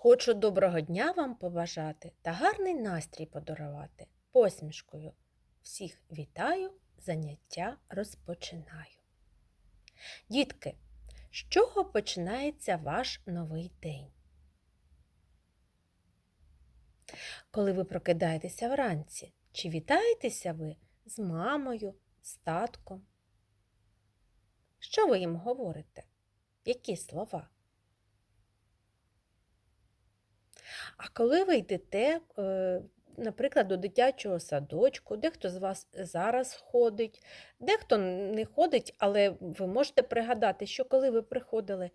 Хочу доброго дня вам побажати та гарний настрій подарувати. Посмішкою всіх вітаю, заняття розпочинаю. Дітки, з чого починається ваш новий день? Коли ви прокидаєтеся вранці, чи вітаєтеся ви з мамою, з татком? Що ви їм говорите? Які слова? А коли ви йдете, е, наприклад, до дитячого садочку, дехто з вас зараз ходить, дехто не ходить, але ви можете пригадати, що коли ви приходили,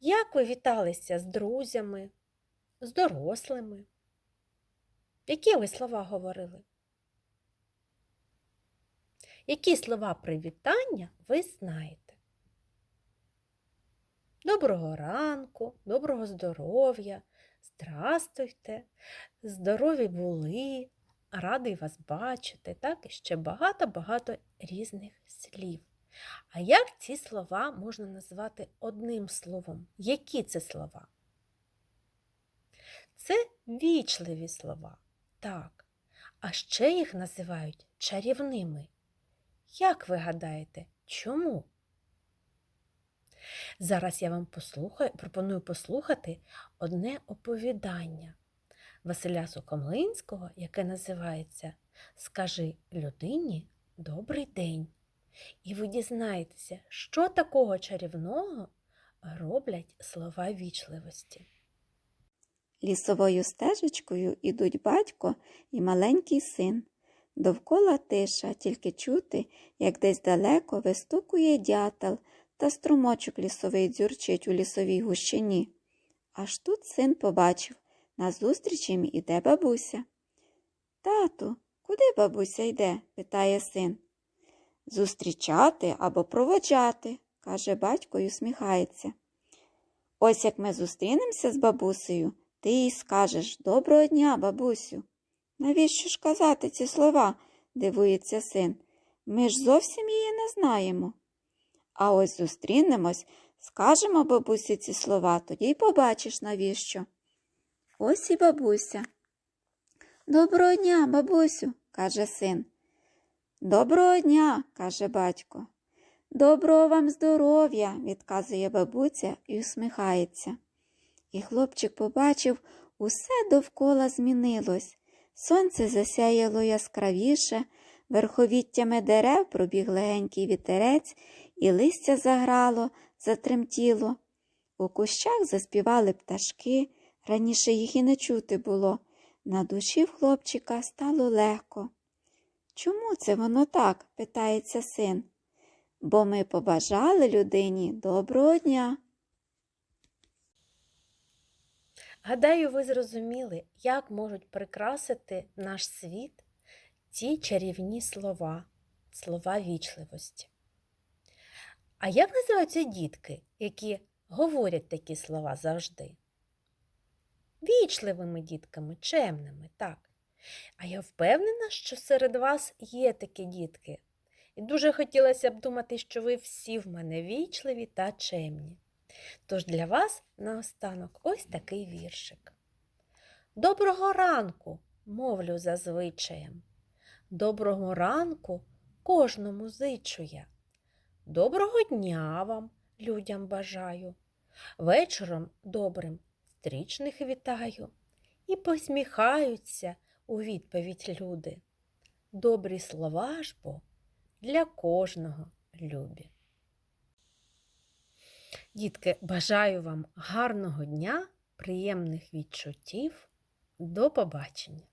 як ви віталися з друзями, з дорослими? Які ви слова говорили? Які слова привітання ви знаєте? Доброго ранку, доброго здоров'я, здрастуйте, здорові були, радий вас бачити, так і ще багато-багато різних слів. А як ці слова можна назвати одним словом? Які це слова? Це вічливі слова. Так. А ще їх називають чарівними. Як ви гадаєте, чому? Зараз я вам послухаю, пропоную послухати одне оповідання Василя Сокомлинського, яке називається Скажи людині добрий день. І ви дізнаєтеся, що такого чарівного роблять слова вічливості. Лісовою стежечкою ідуть батько і маленький син. Довкола тиша, тільки чути, як десь далеко вистукує дятел та струмочок лісовий дзюрчить у лісовій гущині. Аж тут син побачив, назустріч їм іде бабуся. Тату, куди бабуся йде? питає син. Зустрічати або проводжати, каже батько і усміхається. Ось як ми зустрінемося з бабусею, ти їй скажеш Доброго дня, бабусю. Навіщо ж казати ці слова? дивується син. Ми ж зовсім її не знаємо. А ось зустрінемось, скажемо бабусі ці слова, тоді й побачиш, навіщо. Ось і бабуся. Доброго дня, бабусю, каже син. Доброго дня, каже батько. Доброго вам здоров'я, відказує бабуся і усміхається. І хлопчик побачив, усе довкола змінилось. Сонце засяяло яскравіше, верховіттями дерев пробіг легенький вітерець, і листя заграло, затремтіло. У кущах заспівали пташки, раніше їх і не чути було. На душі в хлопчика стало легко. Чому це воно так? питається син. Бо ми побажали людині доброго дня. Гадаю, ви зрозуміли, як можуть прикрасити наш світ ці чарівні слова, слова вічливості. А як називаються дітки, які говорять такі слова завжди? Вічливими дітками, чемними, так. А я впевнена, що серед вас є такі дітки. І дуже хотілося б думати, що ви всі в мене вічливі та чемні. Тож для вас наостанок ось такий віршик. Доброго ранку, мовлю за звичаєм. Доброго ранку кожному зичу я. Доброго дня вам, людям бажаю. Вечором добрим стрічних вітаю і посміхаються у відповідь люди. Добрі слова ж бо для кожного любі. Дітки, бажаю вам гарного дня, приємних відчуттів. До побачення!